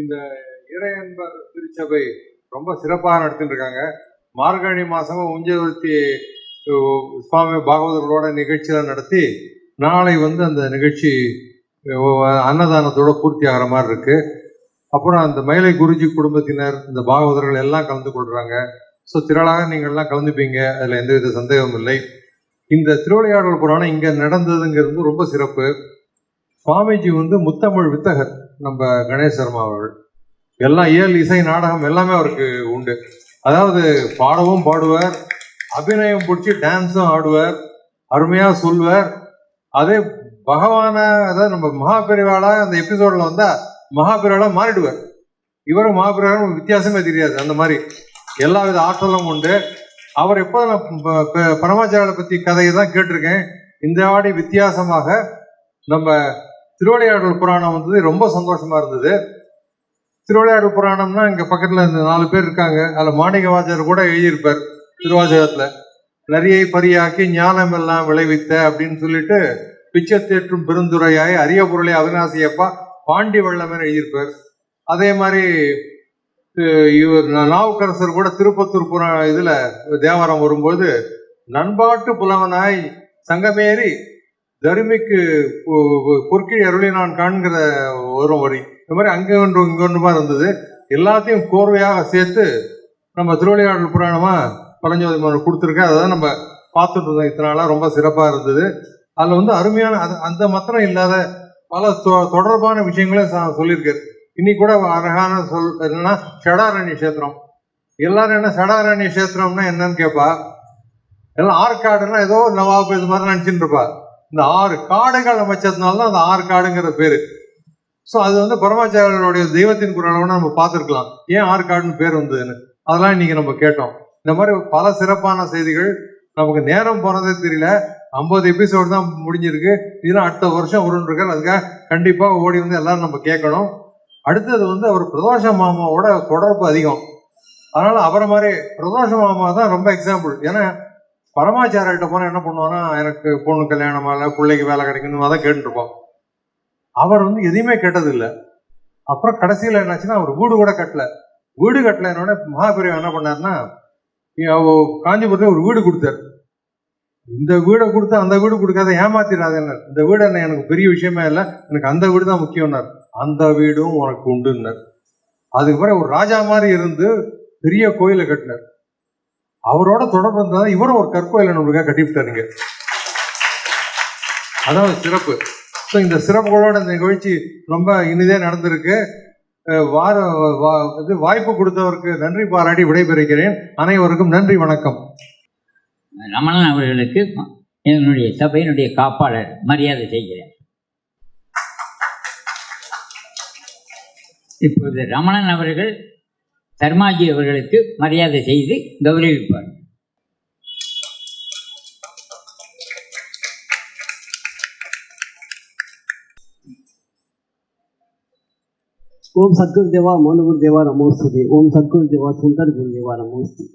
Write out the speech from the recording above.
இந்த இறையன்பர் திருச்சபை ரொம்ப சிறப்பாக நடத்திட்டு இருக்காங்க. மார்கழி மாசமும் உஞ்சவர்த்தி சுவாமி பாகவதர்களோட நிகழ்ச்சியெல்லாம் நடத்தி நாளை வந்து அந்த நிகழ்ச்சி அன்னதானத்தோட பூர்த்தி ஆகிற மாதிரி இருக்கு. அப்புறம் அந்த மயிலை குருஜி குடும்பத்தினர் இந்த பாகவதர்கள் எல்லாம் கலந்து கொள்றாங்க. ஸோ திரளாக நீங்கள்லாம் கலந்துப்பீங்க. அதில் எந்தவித சந்தேகமும் இல்லை. இந்த திருவிளையாடல் புராணம் இங்கே நடந்ததுங்கிறது ரொம்ப சிறப்பு. சுவாமிஜி வந்து முத்தமிழ் வித்தகர். நம்ம கணேஷ் சர்மா அவர்கள். எல்லாம் இயல் இசை நாடகம் எல்லாமே அவருக்கு உண்டு. அதாவது பாடவும் பாடுவார் அபிநயம் பிடிச்சி டான்ஸும் ஆடுவார் அருமையாக சொல்வார். அதே பகவான அதாவது நம்ம மகாபெரிவாளா அந்த எபிசோடில் வந்தா மகாபெரிவாளா மாறிடுவார். இவரும் மகாபெரிவாளும் வித்தியாசமே தெரியாது அந்த மாதிரி. எல்லா வித ஆற்றலும் உண்டு. அவர் எப்போ நான் ப- ப- பரமாச்சாரியை பற்றி கதையை தான் கேட்டிருக்கேன். இந்த வாடி வித்தியாசமாக நம்ம திருவிளையாடல் புராணம் வந்தது. ரொம்ப சந்தோஷமா இருந்தது. திருவிளையாடல் புராணம்னா இங்க பக்கத்துல இந்த நாலு பேர் இருக்காங்க. அதுல மாணிகவாசர் கூட எழுதியிருப்பார் திருவாசகத்துல. நரியை பரியாக்கி ஞானம் எல்லாம் விளைவித்த அப்படின்னு சொல்லிட்டு பிச்சை தேற்றும் பெருந்துரையாய் அரிய பொருளை அவிநாசியப்பா பாண்டி வள்ளமன் எழுதியிருப்பார். அதே மாதிரி இவர் நாவுக்கரசர் கூட திருப்பத்தூர் புற இதுல தேவாரம் வரும்போது நண்பாட்டு புலவனாய் சங்கமேறி தருமிக்கு பொற்கிழி அருளை நான் காண்கிற ஒரு வரி இந்த மாதிரி அங்கே ஒன்று இங்கே ஒன்றுமா இருந்தது. எல்லாத்தையும் கோர்வையாக சேர்த்து நம்ம திருவிளையாடல் புராணமாக பழஞ்சோதி மன்னர் கொடுத்துருக்கேன் அதை தான் நம்ம பார்த்துட்டு இருந்தோம். இத்தனை நாளாக ரொம்ப சிறப்பாக இருந்தது. அதில் வந்து அருமையான அது அந்த மாத்திரம் இல்லாத பல தொ- தொடர்பான விஷயங்களும் சொல்லியிருக்காரு. இன்னைக்கு கூட அழகான சொல் என்னன்னா ஷடாரண்ய கஷேத்திரம். எல்லாரும் என்ன ஷடாரண்ய கஷேத்திரம்னா என்னன்னு கேட்பா எல்லாம் ஆற்காடுன்னா ஏதோ நவாப் இது மாதிரி நினச்சிட்டு இருப்பா. இந்த ஆறு காடுகள் அமைச்சதுனால தான் அந்த ஆறு காடுங்கிற பேரு. ஸோ அது வந்து பரமாச்சாரியருடைய தெய்வத்தின் குரலோட நம்ம பார்த்துருக்கலாம். ஏன் ஆறு காடுன்னு பேர் வந்ததுன்னு? அதெல்லாம் இன்னைக்கு நம்ம கேட்டோம். இந்த மாதிரி பல சிறப்பான செய்திகள். நமக்கு நேரம் போனதே தெரியல. ஐம்பது எபிசோடு தான் முடிஞ்சிருக்கு. இதெல்லாம் அடுத்த வருஷம் வருன்றிருக்கார் அதுக்காக கண்டிப்பாக ஓடி வந்து எல்லாரும் நம்ம கேட்கணும். அடுத்தது வந்து அவர் பிரதோஷ மாமாவோட தொடர்பு அதிகம். அதனால அவரை மாதிரி பிரதோஷ மாமா தான் ரொம்ப எக்ஸாம்பிள் ஏன்னா பரமாச்சாரிட்ட போனால் என்ன பண்ணுவான்னா எனக்கு பொண்ணு கல்யாணம் ஆகல பிள்ளைக்கு வேலை கிடைக்கணும் அதான் கேட்டுருப்போம் அவர் வந்து எதையுமே கேட்டதில்லை. அப்புறம் கடைசியில் என்னாச்சுன்னா அவர் வீடு கூட கட்டல. வீடு கட்டல என்னோட மகாபெரியவர் என்ன பண்ணாருன்னா காஞ்சிபுரத்தில் காஞ்சிபுரத்துல ஒரு வீடு கொடுத்தாரு. இந்த வீடை கொடுத்து அந்த வீடு கொடுக்காத ஏமாத்திடாதேன்னார் இந்த வீடு என்ன எனக்கு பெரிய விஷயமே இல்லை எனக்கு அந்த வீடு தான் முக்கியம்னார். அந்த வீடும் உனக்கு உண்டுன்னார். அதுக்கு பிறகு ஒரு ராஜா மாதிரி இருந்து பெரிய கோயிலை கட்டினார். அவரோட தொடர்பு இருந்தால் இவரும் ஒரு கற்கோயிலை நம்மளுக்காக கட்டிவிட்டாருங்க அதான் சிறப்பு. ஸோ இந்த சிறப்புகளோட இந்த நிகழ்ச்சி ரொம்ப இனிதே நடந்திருக்கு. வார வா- இது வாய்ப்பு கொடுத்தவருக்கு நன்றி பாராட்டி விடைபெறுகிறேன். அனைவருக்கும் நன்றி வணக்கம். ரமணன் அவர்களுக்கு என்னுடைய சபையினுடைய காப்பாளர் மரியாதை செய்கிறேன். இப்பொழுது ரமணன் அவர்கள் தர்மாஜி அவர்களுக்கு மரியாதை செய்து கௌரவிப்பார். ஓம் சத்குரு தேவா மோனகுரு தேவா நமோஸ்துதி ஓம் சத்குரு தேவா சுந்தர் குரு தேவா நமோஸ்துதி